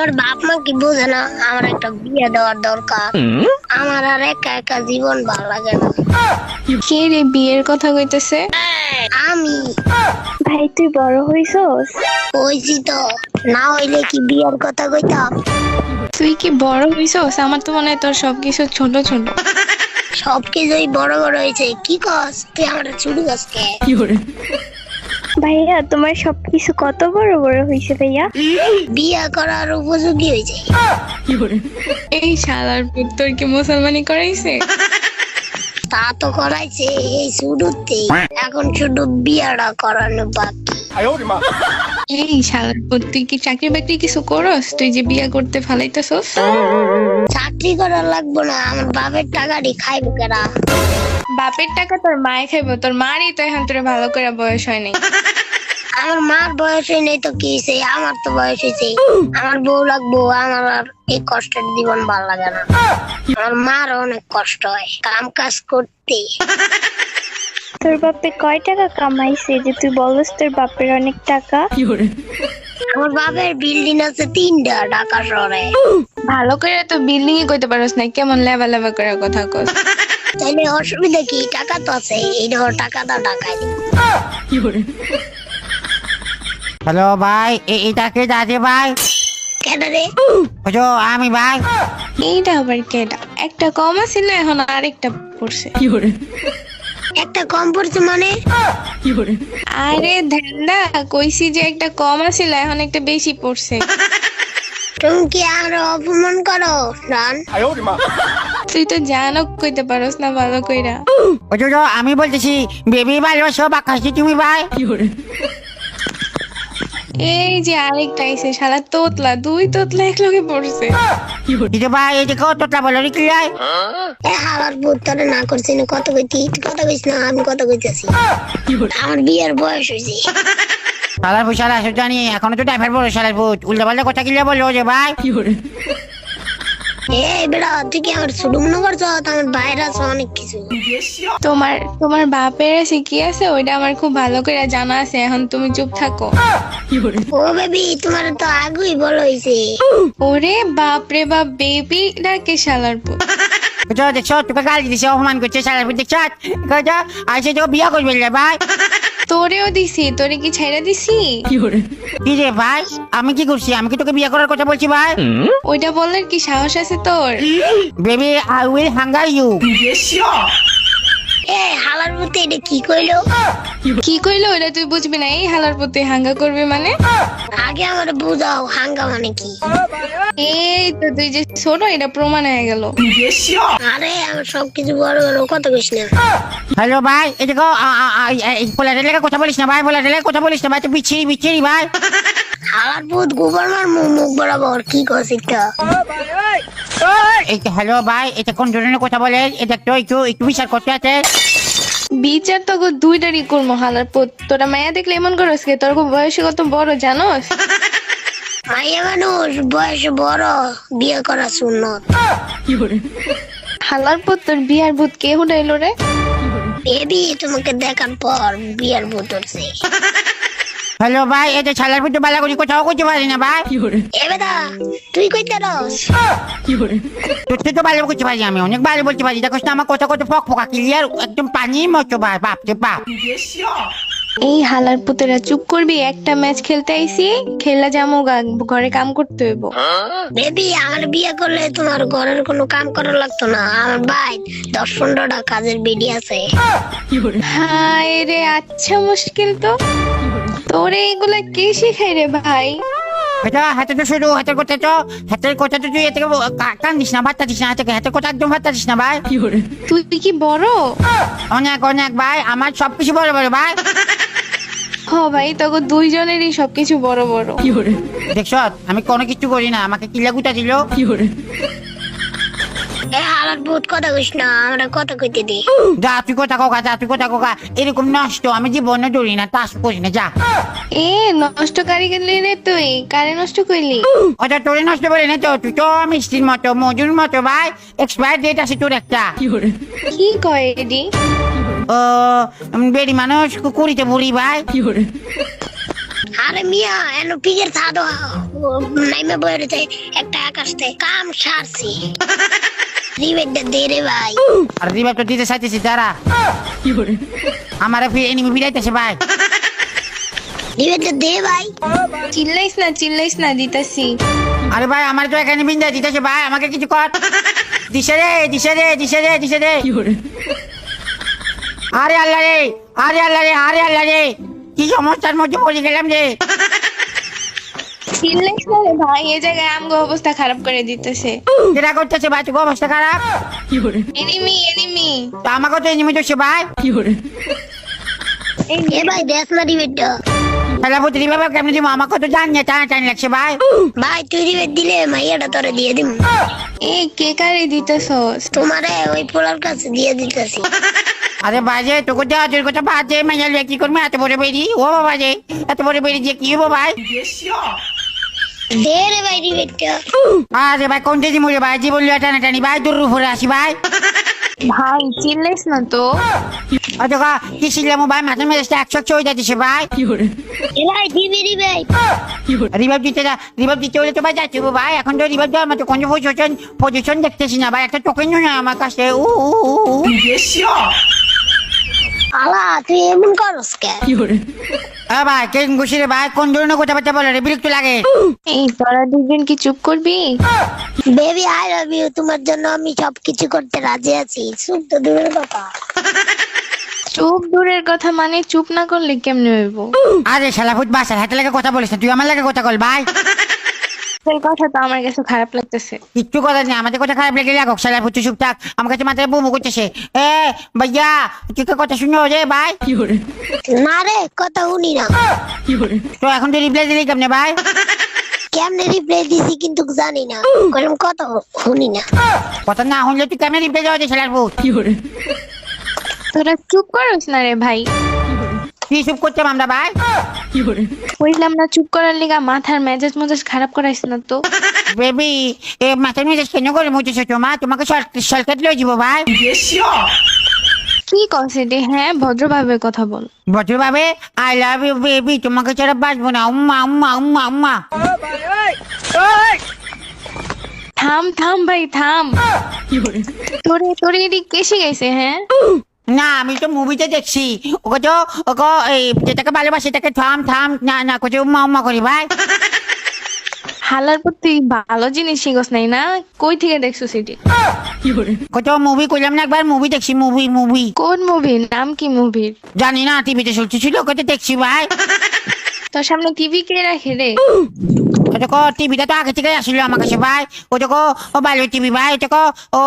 আমার বাপ মা কি বোঝে না আমার একটা বিয়ে দেওয়ার দরকার? আমার আর একা একা জীবন ভালো লাগে না। কে রে বিয়ের কথা কইতেছে? আমি। ভাই তুই বড় হইছস? কইছি তো। না হইলে কি বিয়ের কথা কইতাম? তুই কি বড় হইছস? আমার তো মনে হয় তোর সবকিছু ছোট ছোট। সবকিছুই বড় বড় হয়েছে কি কস? তুই আমার ছুটি গাছকে ভাইয়া তোমার সবকিছু কত বড় বড় হইছে ভাইয়া? বিয়ে করার উপযোগী হয়েছে এই শালার পুত তোর কি মুসলমানি করাইছে? তা তো করাইছে এই শুরুতেই এখন শুধু বিয়েটা করানো বাকি। এই শালার পুত তুই কি চাকরি বাকরি কিছু করস? তুই যে বিয়া করতে ফালাইতেছস? চাকরি করা লাগবো না আমার বাপের টাকাটি খাইব কেনা বাপের টাকা তোর মায়ে খাইবো তোর মারই তো এখন তোর ভালো করে বয়স হয় নাই। আমার মার বয়স হয় নাই তো কি হয়েছে আমার তো বয়স হয়েছে আমার বউ লাগবো আমার আর এই কষ্টের জীবন ভালো লাগে না। আমার মার অনেক কষ্ট হয় কাম কাজ করতে। তোর বাপে কয় টাকা কামাইছে যে তুই বলস তোর বাপের অনেক টাকা? আমার বাপের বিল্ডিং আছে তিনটা ঢাকা শহরে। ভালো করে তো বিল্ডিং এ কইতে পারস না কেমন লেবা লেবা করে কথা কস। তাইলে অসুবিধা কি? টাকা তো আছে। এই ধর টাকা দাও টাকায় হ্যালো ভাই এটা কে দাদে ভাই? কেন রে? বুঝো আমি ভাই। এইটা আবার কেটা একটা কম আছিল এখন আরেকটা পড়ছে। একটা কম পড়ছে মানে? আরে ধ্যানদা কইছি যে একটা কম আছিল এখন একটা বেশি পড়ছে। তুমি কি আর অপমান করো রান? তুই তো জানো কইতে পারস না ভালো কইরা। আমি বলতেছি বেবি ভালোবাসো বাকাশি তুমি ভাই। এই যে আরেকটা আইছে শালা তোতলা দুই তোতলা একলগে পড়ছে। দিদি ভাই এই দেখো তোটা বলো রে কি রে? এ হালার পুত্তরে না করছি না কত কইতি তুই কত কইস না আমি কত কইতেছি? আমার বিয়ের বয়স হয়েছে শালার ভুত শালা আসো জানি এখনও তো ড্রাইভার বলো শালার ভূত। উল্টা পাল্টা কথা কিলে বলো যে ভাই। এই বেড়া তুই কি আমার শুরু মনে করছ? আমার বাইরে আছে অনেক কিছু। তোমার তোমার বাপের আছে কি আছে? ওইটা আমার খুব ভালো করে জানা আছে এখন তুমি চুপ থাকো। ও বেবি তোমার তো আগুই বলো হয়েছে। ওরে বাপ রে বাপ বেবি ডাকে শালার পুত বুঝো দেখছ? তোকে গালি দিছে অপমান করছে শালার ভূত দেখছ? বুঝো আইসে তো বিয়া করবে ভাই। তোরেও দিছি তোরে কি ছাইরা দিছি? কি রে ভাই? আমি কি করছি? আমি কি তোকে বিয়ে করার কথা বলছি ভাই? ওইটা বললেন কি সাহস আছে তোর? Baby I will hunger you এ হালার মধ্যে এটা কি কইলো? কি কইলো? ওইটা তুই বুঝবি না। এই হালার প্রতি হাঙ্গা করবি মানে? আগে আমার বুঝাও হাঙ্গা মানে কি? এই তো তুই যে ছোট এটা প্রমাণ হয়ে গেল। আরে আমার সবকিছু বড় বড় কত কইস না। হ্যালো ভাই এই দেখো পোলাটের লেগে কথা বলিস না ভাই পোলাটের লেগে কথা বলিস না ভাই তুই বিচ্ছিরি বিচ্ছিরি ভাই। হালার গোবর মার মুখ মুখ বরাবর কি তো এই হ্যালো ভাই এটা কোন ধরনের কথা বলে? এটা তো একটু একটু বিচার করতে আছে। বিচার তো গো দুইটারই করব হালার পুত। তোরা মায়া দেখলে এমন করস কে? তোর খুব বয়সে কত বড় জানোস? মাইয়া মানুষ বয়স বড় বিয়ে করা শূন্য হালার পুত তোর বিয়ার ভূত কে হুডাইলো রে? বেবি তোমাকে দেখার পর বিয়ের ভূত উঠছে হ্যালো ভাই এটা ছালার ভিতরে বালা করি কোথাও করতে পারি না ভাই এ বেদা তুই কইতে রস? তোর তো ভালো করতে পারি আমি অনেক ভালো বলতে পারি দেখো আমার কথা কত ফক ফকা ক্লিয়ার একদম পানির মতো ভাই বাপ রে বাপ। এই হালার পুতেরা চুপ করবি একটা ম্যাচ খেলতে আইছি খেলা যামো ঘরে কাম করতে হইব। বেবি আমার বিয়ে করলে তোমার ঘরের কোনো কাম করা লাগতো না। আমার ভাই দশ পনেরোটা কাজের বেডি আছে। হায় রে আচ্ছা মুশকিল তো। তোরে এগুলা কে শিখাই রে ভাই? এটা হাতে তো শুরু হাতের কথা তো হাতের কথা তো তুই এতে কান দিস না ভাতটা দিস না হাতে হাতের কথা একদম ভাতটা দিস না ভাই। তুই কি বড়? অনেক অনেক ভাই আমার সবকিছু বড় বড় ভাই। হ ভাই তোকে দুইজনেরই সবকিছু বড় বড়। দেখছ আমি কোনো কিছু করি না আমাকে কিলা গুটা দিল। এ হালার ভূত কথা কইস না আমরা কথা কইতে দি যা তুই কথা কোকা যা তুই কথা কোকা এরকম নষ্ট আমি জীবনে ধরি না তাস করি না যা। এ নষ্ট কারি গেলি রে তুই কারে নষ্ট করলি? ওটা তোরে নষ্ট বলে না তো তুই তো মিষ্টির মতো মজুর মতো ভাই। এক্সপায়ার ডেট আছে তোর একটা। কি কয় এডি? ও বেরি মানুষ কুড়িতে বুড়ি ভাই। আরে মিয়া এনো পিগের থাদো নাইমে বইরেছে একটা আকাশতে কাম সারছি। রিবেটটা দে রে ভাই আর রিভাইভ তো দিতে চাইতেছি দাঁড়া আমার এনিমি ভাই দে ভাই চিল্লাইস না চিল্লাইস না দিতাছি আরে ভাই আমার তো এখানে বিন্দা দিতেছে ভাই আমাকে কিছু কর দিশে রে দিশে রে দিশে রে দিশে রে আরে আল্লাহ রে আরে আল্লাহ রে আরে আল্লাহ রে কি সমস্যার মধ্যে পড়ে গেলাম রে চিল্লাইস ভাই এই জায়গায় আমগো অবস্থা খারাপ করে দিতেছে। যেটা করতেছে ভাই তোকে অবস্থা খারাপ? এনিমি এনিমি তো আমাকে তো এনিমি তো ভাই। এ ভাই দেখ না রিবেটটা তাহলে বুঝতে রিভাইভ কেমন দিব? আমাকে তো জানি না টানা টানি লাগছে ভাই। ভাই তুই রিবেট দিলে মাইয়াটা তোরে দিয়ে দিম। এ কে কারে দিতেছস তোমারে ওই পোলার কাছে দিয়ে দিতেছি। আরে বাজে তোকে দেওয়া তোর কথা বাজে মাইয়াল কি করবে? এত বড় বেরি ও বাবা রে এত বড় বেরি যে কি হব ভাই? দে রে ভাই রিবেটটা আরে ভাই কোনটা দিব রে ভাই জীবন লিয়া টানা টানি ভাই দূর উপরে আসি ভাই। ভাই চিল্লাইস না তো। অত কি ছিলাম ভাই মাথার মেজাজটা একশো একশো হয়ে যাচ্ছে ভাই। দিবি দিতে দিতে হলে তো ভাই যাচ্ছি গো ভাই। এখন তো রিভাইভ দেওয়ার মতো কোনো পজিশন পজিশন দেখতেছি না ভাই। একটা টোকেন আমার কাছে। আলা তুই এমন করস কে? এ ভাই কে ঘুষি রে ভাই? কোন ধরনের কথাবার্তা বলে রে? বিরক্ত লাগে। এই তোরা দুজন কি চুপ করবি? বেবি আই লাভ ইউ তোমার জন্য আমি সব কিছু করতে রাজি আছি। শুধু তো দূরের কথা। চুপ দূরের কথা মানে চুপ না করলে কেমনে হইব? আরে শালা ফুট বাসার হাতে লাগে কথা বলিস না তুই আমার লাগে কথা বল ভাই। তোর কথা তো আমার কাছে খারাপ লাগতেছে। কিচ্ছু কথা নেই আমাদের কথা খারাপ লেগে লাগুক শালা ফুট চুপ থাক আমার কাছে মাথায় বুমু করতেছে এ ভাইয়া কথা শুনো রে ভাই? না রে কথা শুনি না। তো এখন তো রিপ্লাই দিলি কেমনে ভাই? কেমনে রিপ্লাই দিছি কিন্তু জানি না। শুনি না। কথা না শুনলে তুই কেমনে রিপ্লাই দেওয়া যায় শালার ফুট তোরা চুপ করস না রে ভাই। কি চুপ করতাম আমরা ভাই? কইলাম না চুপ করার লিগা মাথার মেজাজ মেজাজ খারাপ করাইস না তো। বেবি এ মাথার মেজাজ কেন করে মুছেছো তোমা? তোমাকে সরকার লয়ে যাব ভাই। কি রে হ্যাঁ ভদ্রভাবে কথা বল। ভদ্রভাবে আই লাভ ইউ বেবি তোমাকে ছাড়া বাঁচবো না। উম্মা উম্মা উম্মা উম্মা। থাম থাম ভাই থাম। তোরে তোরে এদিক কেসে গেছে হ্যাঁ? না আমি তো মুভিতে দেখছি। ওকে তো ওকে এই যেটাকে ভালোবাসে সেটাকে থাম থাম না না কোথাও উম্মা উম্মা করি ভাই। হালার পর তুই ভালো জিনিস শিখস নাই না? কই থেকে দেখছ সেটি? কোথাও মুভি করলাম না একবার মুভি দেখছি মুভি মুভি কোন মুভি নাম কি মুভির জানি না টিভিতে চলতেছিল কোথাও দেখছি ভাই। তোর সামনে টিভি কে রাখে রে? ওটাকে টিভিটা তো আগে থেকে আসছিল আমার কাছে ভাই। ওটাকে ও ভালো টিভি ভাই। ওটাকে ও